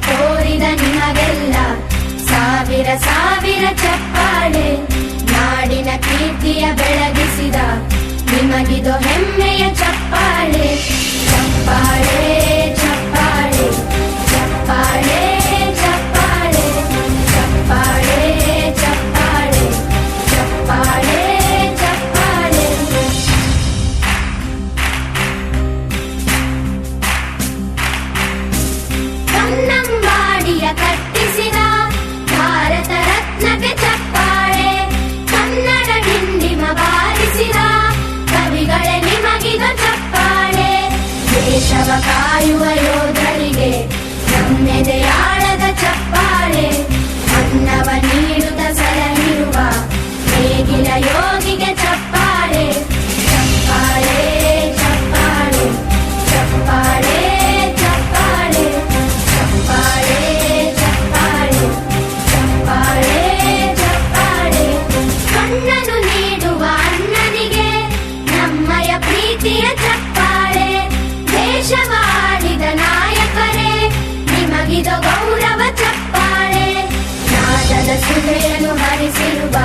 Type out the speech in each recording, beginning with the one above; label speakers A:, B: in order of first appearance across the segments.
A: ತೋರಿದ ನಿಮಗೆಲ್ಲ ಸಾವಿರ ಸಾವಿರ ಚಪ್ಪಾಳೆ ನಾಡಿನ ಕೀರ್ತಿಯ ಬೆಳಗಿಸಿದ ಕಟ್ಟಿಸಿದ ಭಾರತ ರತ್ನಕ್ಕೆ ಚಪ್ಪಾಳೆ ಕನ್ನಡ ಡಿಂಡಿಮ ಬಾರಿಸಿದ ಕವಿಗಳೇ ನಿಮಗಿದ ಚಪ್ಪಾಳೆ. ದೇಶವ ಕಾಯುವ ಯೋಧರಿಗೆ ದೇಶ ಮಾಡಿದ ನಾಯಕರೇ, ನಿಮಗಿದು ಗೌರವ ಚಪ್ಪಾಳೆ. ನಾದದ ಸುಧೆಯನ್ನು ಹರಿಸಿರುವ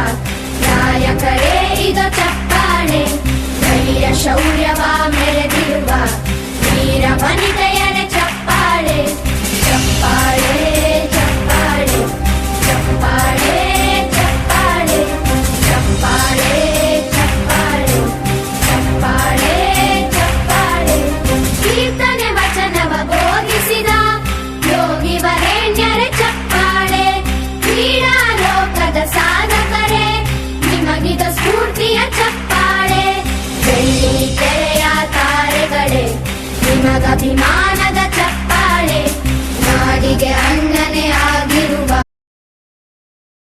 A: ನಾಯಕರೇ, ಇದು ಚಪ್ಪಾಳೆ. ಧೈರ್ಯ ಶೌರ್ಯವ ಮೆರೆದಿರುವ ವೀರ ವನಿತೆಯ the